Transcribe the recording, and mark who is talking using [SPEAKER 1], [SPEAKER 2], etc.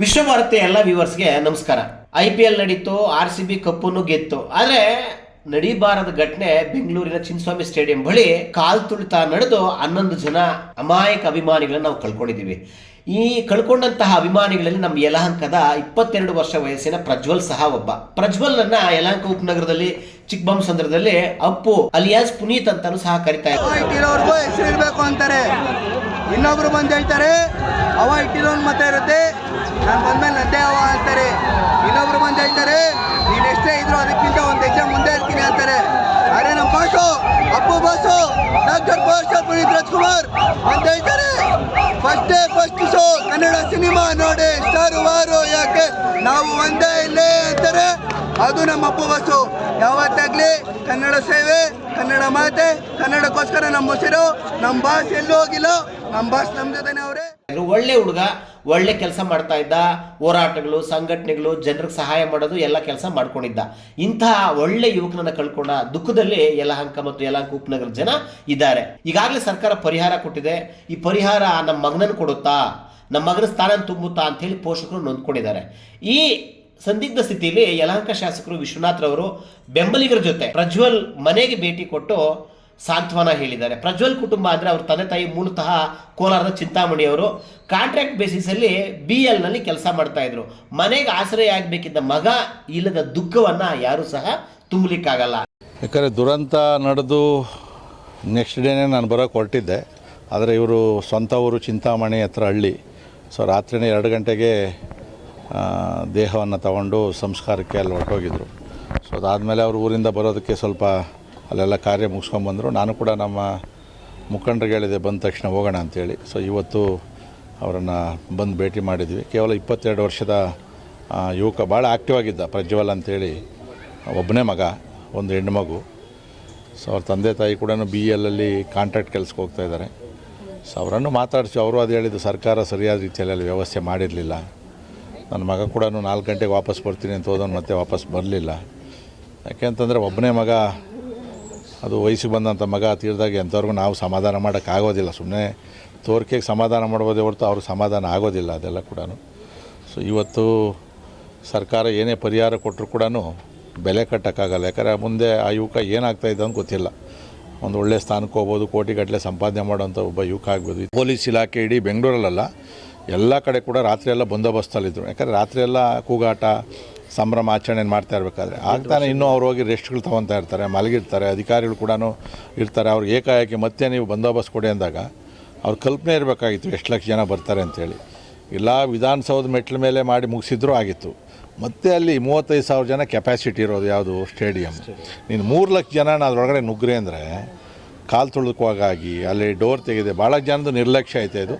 [SPEAKER 1] ವಿಶ್ವಭಾರತಿ ಎಲ್ಲ ವ್ಯೂವರ್ಸ್ಗೆ ನಮಸ್ಕಾರ. ಐ ಪಿ ಎಲ್ ನಡೀತು ಆರ್ ಸಿ ಬಿ ಕಪ್ಪನ್ನು ಗೆತ್ತು. ಆದರೆ ನಡೀಬಾರದ ಘಟನೆ ಬೆಂಗಳೂರಿನ ಚಿನ್ನಸ್ವಾಮಿ ಸ್ಟೇಡಿಯಂ ಬಳಿ ಕಾಲ್ ತುಳಿತ ನಡೆದು ಹನ್ನೊಂದು ಜನ ಅಮಾಯಕ ಅಭಿಮಾನಿಗಳನ್ನ ನಾವು ಕಳ್ಕೊಂಡಿದ್ದೀವಿ. ಈ ಕಳ್ಕೊಂಡಂತಹ ಅಭಿಮಾನಿಗಳಲ್ಲಿ ನಮ್ಮ ಯಲಹಂಕದ ಇಪ್ಪತ್ತೆರಡು ವರ್ಷ ವಯಸ್ಸಿನ ಪ್ರಜ್ವಲ್ ಸಹ ಒಬ್ಬ. ಪ್ರಜ್ವಲ್ನನ್ನ ಯಲಹಂಕ ಉಪನಗರದಲ್ಲಿ ಚಿಕ್ಕಬಂಸಂದ್ರದಲ್ಲಿ ಅಪ್ಪು ಅಲಿಯಾಸ್ ಪುನೀತ್ ಅಂತಾನು ಸಹ ಕರಿತಾ ಇದ್ದಾರೆ.
[SPEAKER 2] ಇನ್ನೊಬ್ರು ಬಂದು ಹೇಳ್ತಾರೆ, ಅವ ಇಟ್ಟಿರೋನ್ ಮತ ಇರುತ್ತೆ. ನಾನು ಬಂದ್ಮೇಲೆ ನಂದೇ ಅವ ಅಂತಾರೆ. ಇನ್ನೊಬ್ರು ಬಂದು ಹೇಳ್ತಾರೆ, ನೀನು ಎಷ್ಟೇ ಇದ್ರು ಅದಕ್ಕಿಂತ ಒಂದು ಹೆಜ್ಜೆ ಮುಂದೆ ಇರ್ತೀನಿ ಅಂತಾರೆ. ಅರೆ ನಮ್ಮ boss, Appu boss, doctor boss, Puneeth Rajkumar ಅಂತ ಹೇಳ್ತಾರೆ. First first show Kannada cinema ನೋಡಿ ಸ್ಟಾರು ವಾರು ಯಾಕೆ? ನಾವು ಒಂದೇ ಇಲ್ಲೇ ಅಂತಾರೆ. ಅದು ನಮ್ಮ ಅಪ್ಪು ಬಸ್ಸು ಯಾವತ್ತಾಗ್ಲಿ ಕನ್ನಡ ಸೇವೆ, ಕನ್ನಡ ಮಾತೆ, ಕನ್ನಡಕ್ಕೋಸ್ಕರ ನಮ್ಮ ಉಸಿರು, ನಮ್ಮ ಬಾಸ್ ಎಲ್ಲೂ ಹೋಗಿಲ್ಲ. ನಮ್ಮ ಬಾಸ್ ನಮ್ಮ ಜೊತೆನೆ ಅವರೇ.
[SPEAKER 1] ಒಳ್ಳೆ ಹುಡುಗ ಒಳ್ಳೆ ಕೆಲಸ ಮಾಡ್ತಾ ಇದ್ದ, ಹೋರಾಟಗಳು, ಸಂಘಟನೆಗಳು, ಜನರಿಗೆ ಸಹಾಯ ಮಾಡೋದು, ಎಲ್ಲ ಕೆಲಸ ಮಾಡ್ಕೊಂಡಿದ್ದ. ಇಂತಹ ಒಳ್ಳೆ ಯುವಕನನ್ನ ಕಳ್ಕೊಂಡ ದುಃಖದಲ್ಲಿ ಯಲಹಂಕ ಮತ್ತು ಯಲಹಂಕ ಉಪನಗರ ಜನ ಇದ್ದಾರೆ. ಈಗಾಗಲೇ ಸರ್ಕಾರ ಪರಿಹಾರ ಕೊಟ್ಟಿದೆ. ಈ ಪರಿಹಾರ ನಮ್ಮ ಮಗನನ್ನು ಕೊಡುತ್ತಾ, ನಮ್ಮ ಮಗನ ಸ್ಥಾನ ತುಂಬುತ್ತಾ ಅಂತ ಹೇಳಿ ಪೋಷಕರು ನೊಂದ್ಕೊಂಡಿದ್ದಾರೆ. ಈ ಸಂದಿಗ್ಧ ಸ್ಥಿತಿಯಲ್ಲಿ ಯಲಹಂಕ ಶಾಸಕರು ವಿಶ್ವನಾಥ್ ರವರು ಬೆಂಬಲಿಗರ ಜೊತೆ ಪ್ರಜ್ವಲ್ ಮನೆಗೆ ಭೇಟಿ ಕೊಟ್ಟು ಸಾಂತ್ವನ ಹೇಳಿದ್ದಾರೆ. ಪ್ರಜ್ವಲ್ ಕುಟುಂಬ ಅಂದರೆ ಅವ್ರ ತಂದೆ ತಾಯಿ ಮೂಲತಃ ಕೋಲಾರದ ಚಿಂತಾಮಣಿಯವರು. ಕಾಂಟ್ರಾಕ್ಟ್ ಬೇಸಿಸಲ್ಲಿ ಬಿ ಎಲ್ನಲ್ಲಿ ಕೆಲಸ ಮಾಡ್ತಾಯಿದ್ರು ಮನೆಗೆ ಆಶ್ರಯ ಆಗಬೇಕಿದ್ದ ಮಗ ಇಲ್ಲದ ದುಃಖವನ್ನು ಯಾರೂ ಸಹ ತುಂಬಲಿಕ್ಕಾಗಲ್ಲ.
[SPEAKER 3] ಯಾಕಂದರೆ ದುರಂತ ನಡೆದು ನೆಕ್ಸ್ಟ್ ಡೇನೇ ನಾನು ಬರೋಕ್ಕೆ ಹೊರಟಿದ್ದೆ. ಆದರೆ ಇವರು ಸ್ವಂತ ಊರು ಚಿಂತಾಮಣಿ ಹತ್ರ ಹಳ್ಳಿ. ಸೊ ರಾತ್ರಿನೇ ಎರಡು ಗಂಟೆಗೆ ದೇಹವನ್ನು ತಗೊಂಡು ಸಂಸ್ಕಾರಕ್ಕೆ ಅಲ್ಲಿ ಹೊರಟೋಗಿದ್ರು. ಸೊ ಅದಾದಮೇಲೆ ಅವರು ಊರಿಂದ ಬರೋದಕ್ಕೆ ಸ್ವಲ್ಪ ಅಲ್ಲೆಲ್ಲ ಕಾರ್ಯ ಮುಗಿಸ್ಕೊಂಬಂದರು ನಾನು ಕೂಡ ನಮ್ಮ ಮುಖಂಡರಿಗೆ ಹೇಳಿದೆ, ಬಂದ ತಕ್ಷಣ ಹೋಗೋಣ ಅಂತೇಳಿ. ಸೊ ಇವತ್ತು ಅವರನ್ನು ಬಂದು ಭೇಟಿ ಮಾಡಿದ್ವಿ. ಕೇವಲ ಇಪ್ಪತ್ತೆರಡು ವರ್ಷದ ಯುವಕ ಭಾಳ ಆ್ಯಕ್ಟಿವ್ ಆಗಿದ್ದ ಪ್ರಜ್ವಲ್ ಅಂತೇಳಿ, ಒಬ್ಬನೇ ಮಗ, ಒಂದು ಹೆಣ್ಣು ಮಗು. ಸೊ ಅವ್ರ ತಂದೆ ತಾಯಿ ಕೂಡ ಬಿ ಎಲ್ಲಲ್ಲಿ ಕಾಂಟ್ರಾಕ್ಟ್ ಕೆಲ್ಸಕ್ಕೆ ಹೋಗ್ತಾ ಇದ್ದಾರೆ. ಸೊ ಅವರನ್ನು ಮಾತಾಡಿಸಿ, ಅವರು ಅದು ಹೇಳಿದ್ದು, ಸರ್ಕಾರ ಸರಿಯಾದ ರೀತಿಯಲ್ಲಿ ಅಲ್ಲಿ ವ್ಯವಸ್ಥೆ ಮಾಡಿರಲಿಲ್ಲ. ನನ್ನ ಮಗ ಕೂಡ ನಾಲ್ಕು ಗಂಟೆಗೆ ವಾಪಸ್ ಬರ್ತೀನಿ ಅಂತ ಹೋದವನು ಮತ್ತೆ ವಾಪಸ್ ಬರಲಿಲ್ಲ. ಯಾಕೆಂತಂದರೆ ಒಬ್ಬನೇ ಮಗ ಅದು ವಯಸ್ಸಿಗೆ ಬಂದಂಥ ಮಗ ತೀರ್ದಾಗ ಎಂಥವ್ರಿಗೂ ನಾವು ಸಮಾಧಾನ ಮಾಡೋಕ್ಕಾಗೋದಿಲ್ಲ. ಸುಮ್ಮನೆ ತೋರಿಕೆಗೆ ಸಮಾಧಾನ ಮಾಡ್ಬೋದೇ ಹೊರತು ಅವ್ರಿಗೆ ಸಮಾಧಾನ ಆಗೋದಿಲ್ಲ ಅದೆಲ್ಲ ಕೂಡ ಸೊ ಇವತ್ತು ಸರ್ಕಾರ ಏನೇ ಪರಿಹಾರ ಕೊಟ್ಟರು ಕೂಡ ಬೆಲೆ ಕಟ್ಟೋಕ್ಕಾಗಲ್ಲ. ಯಾಕಂದರೆ ಮುಂದೆ ಆ ಯುವಕ ಏನಾಗ್ತಾ ಅಂತ ಗೊತ್ತಿಲ್ಲ. ಒಂದು ಒಳ್ಳೆ ಸ್ಥಾನಕ್ಕೆ ಹೋಗ್ಬೋದು, ಕೋಟಿಗಟ್ಟಲೆ ಸಂಪಾದನೆ ಮಾಡೋಂಥ ಒಬ್ಬ ಯುವಕ ಆಗ್ಬೋದು. ಪೊಲೀಸ್ ಇಲಾಖೆ ಇಡೀ ಬೆಂಗಳೂರಲ್ಲ ಎಲ್ಲ ಕಡೆ ಕೂಡ ರಾತ್ರಿ ಎಲ್ಲ ಬಂದೋಬಸ್ತಲ್ಲಿದ್ದರು ಯಾಕಂದರೆ ರಾತ್ರಿ ಎಲ್ಲ ಕೂಗಾಟ ಸಂಭ್ರಮ ಆಚರಣೆ ಮಾಡ್ತಾ ಇರಬೇಕಾದ್ರೆ. ಆಗ್ತಾನೆ ಇನ್ನೂ ಅವ್ರು ಹೋಗಿ ರೆಸ್ಟ್ಗಳು ತೊಗೊತಾ ಇರ್ತಾರೆ ಮಲಗಿರ್ತಾರೆ ಅಧಿಕಾರಿಗಳು ಕೂಡ ಇರ್ತಾರೆ. ಅವ್ರಿಗೆ ಏಕಾಏಕಿ ಮತ್ತೆ ನೀವು ಬಂದೋಬಸ್ತ್ ಕೊಡಿ ಅಂದಾಗ ಅವ್ರ ಕಲ್ಪನೆ ಇರಬೇಕಾಗಿತ್ತು ಎಷ್ಟು ಲಕ್ಷ ಜನ ಬರ್ತಾರೆ ಅಂತೇಳಿ. ಇಲ್ಲ ವಿಧಾನಸೌಧ ಮೆಟ್ಲ ಮೇಲೆ ಮಾಡಿ ಮುಗಿಸಿದ್ರೂ ಆಗಿತ್ತು. ಮತ್ತೆ ಅಲ್ಲಿ ಮೂವತ್ತೈದು ಸಾವಿರ ಜನ ಕೆಪಾಸಿಟಿ ಇರೋದು ಯಾವುದು? ಸ್ಟೇಡಿಯಂ. ನೀನು ಮೂರು ಲಕ್ಷ ಜನ ಅದರೊಳಗಡೆ ನುಗ್ಗ್ರೆ ಅಂದರೆ ಕಾಲು ತುಳಿದುಕೋಗಾಗಿ ಅಲ್ಲಿ ಡೋರ್ ತೆಗೆದೆ ಭಾಳ ಜನದ ನಿರ್ಲಕ್ಷ್ಯ ಐತೆ ಇದು